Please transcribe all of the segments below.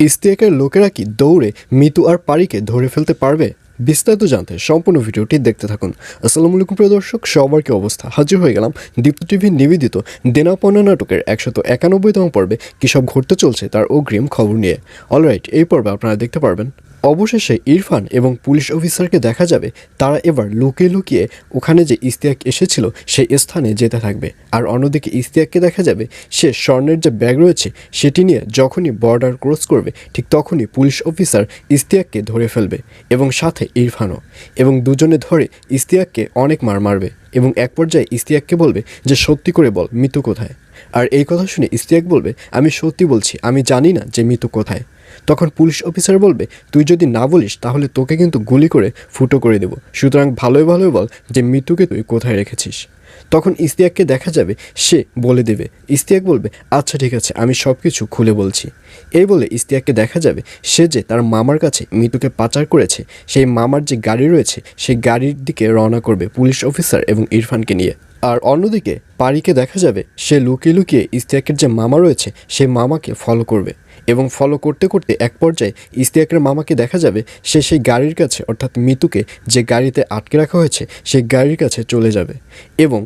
ইস্তিয়াকের লোকেরা কি দৌড়ে মিতু আর পারিকে ধরে ফেলতে পারবে? বিস্তারিত জানতে সম্পূর্ণ ভিডিওটি দেখতে থাকুন। আসসালামু আলাইকুম প্রিয় দর্শক, সবার কি অবস্থা? হাজির হয়ে গেলাম দীপ্ত টিভি নিবেদিত দেনাপনা নাটকের একশত একানব্বইতম পর্বে। কী সব ঘটতে চলছে তার অগ্রিম খবর নিয়ে। অলরাইট এই পর্বে আপনারা দেখতে পারবেন অবশেষে ইরফান এবং পুলিশ অফিসারকে দেখা যাবে, তারা এবার লুকিয়ে লুকিয়ে ওখানে যে ইস্তিয়াক এসেছিল, সেই স্থানে যেতে থাকবে। আর অন্যদিকে ইস্তিয়াককে দেখা যাবে, সে স্বর্ণের যে ব্যাগ রয়েছে, সেটি নিয়ে যখনই বর্ডার ক্রস করবে, ঠিক তখনই পুলিশ অফিসার ইস্তিয়াককে ধরে ফেলবে এবং সাথে ইরফানও। এবং দুজনে ধরে ইস্তিয়াককে অনেক মার মারবে এবং এক পর্যায়ে ইস্তিয়াককে বলবে যে, সত্যি করে বল মিতু কোথায়? আর এই কথা শুনে ইস্তিয়াক বলবে, আমি সত্যি বলছি, আমি জানি না যে মিতু কোথায়। তখন পুলিশ অফিসার বলবে, তুই যদি না বলিস, তাহলে তোকে কিন্তু গুলি করে ফুটো করে দেব। সুতরাং ভালোই ভালোই বল যে মৃত্যুকে তুই কোথায় রেখেছিস? তখন ইস্তিয়াককে দেখা যাবে, সে বলে দেবে, ইস্তিয়াক বলবে আচ্ছা ঠিক আছে, আমি সব কিছু খুলে বলছি। এই বলে ইস্তিয়াককে দেখা যাবে, সে যে তার মামার কাছে মিতুকে পাচার করেছে, সেই মামার যে গাড়ি রয়েছে, সেই গাড়ির দিকে রওনা করবে পুলিশ অফিসার এবং ইরফানকে নিয়ে। আর অন্যদিকে পারিকে দেখা যাবে সে লুকিয়ে লুকিয়ে ইস্তিয়াকের যে মামা রয়েছে সে মামাকে ফলো করবে। এবং ফলো করতে করতে এক পর্যায়ে ইস্তিয়াকের মামাকে দেখা যাবে সে সেই গাড়ির কাছে, অর্থাৎ মিতুকে যে গাড়িতে আটকে রাখা হয়েছে, সেই গাড়ির কাছে চলে যাবে। এবং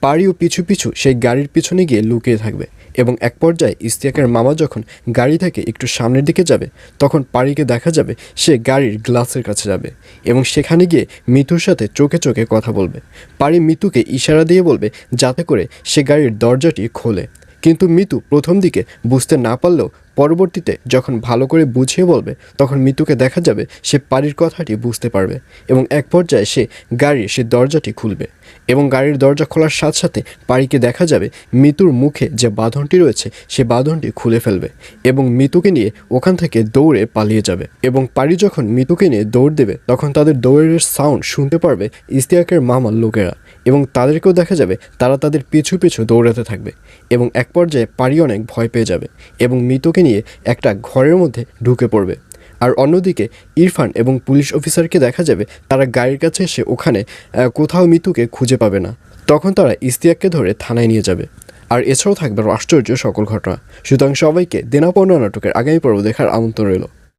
পাড়িও পিছু পিছু সেই গাড়ির পিছনে গিয়ে লুকিয়ে থাকবে। এবং এক পর্যায়ে ইস্তিয়াকের মামা যখন গাড়ি থেকে একটু সামনের দিকে যাবে, তখন পারিকে দেখা যাবে সে গাড়ির গ্লাসের কাছে যাবে এবং সেখানে গিয়ে মিতুর সাথে চোখে চোখে কথা বলবে। পারি মিতুকে ইশারা দিয়ে বলবে যাতে করে সে গাড়ির দরজাটি খোলে। কিন্তু মিতু প্রথম দিকে বুঝতে না পারলেও পরবর্তীতে যখন ভালো করে বুঝিয়ে বলবে, তখন মিতুকে দেখা যাবে সে পারির কথাটি বুঝতে পারবে এবং এক পর্যায়ে সে গাড়ির, সে দরজাটি খুলবে এবং গাড়ির দরজা খোলার সাথে সাথে পারিকে দেখা যাবে মিতুর মুখে যে বাঁধনটি রয়েছে, সে বাঁধনটি খুলে ফেলবে এবং মিতুকে নিয়ে ওখান থেকে দৌড়ে পালিয়ে যাবে এবং পারি যখন মিতুকে নিয়ে দৌড় দেবে, তখন তাদের দৌড়ের সাউন্ড শুনতে পারবে ইস্তিয়াকের মামার লোকেরা এবং তাদেরকেও দেখা যাবে তারা তাদের পিছু পিছু দৌড়াতে থাকবে এবং এক পর্যায়ে পারি অনেক ভয় পেয়ে যাবে এবং মিতুকে নিয়ে একটা ঘরের মধ্যে ঢুকে পড়বে। আর অন্যদিকে ইরফান এবং পুলিশ অফিসারকে দেখা যাবে তারা গাড়ির কাছে এসে ওখানে কোথাও মিতুকে খুঁজে পাবে না। তখন তারা ইস্তিয়াককে ধরে থানায় নিয়ে যাবে। আর এছাড়াও থাকবে আশ্চর্য সকল ঘটনা। সুতরাং সবাইকে দেনাপর্ণা নাটকের আগামী পর্ব দেখার আমন্ত্রণ রইল।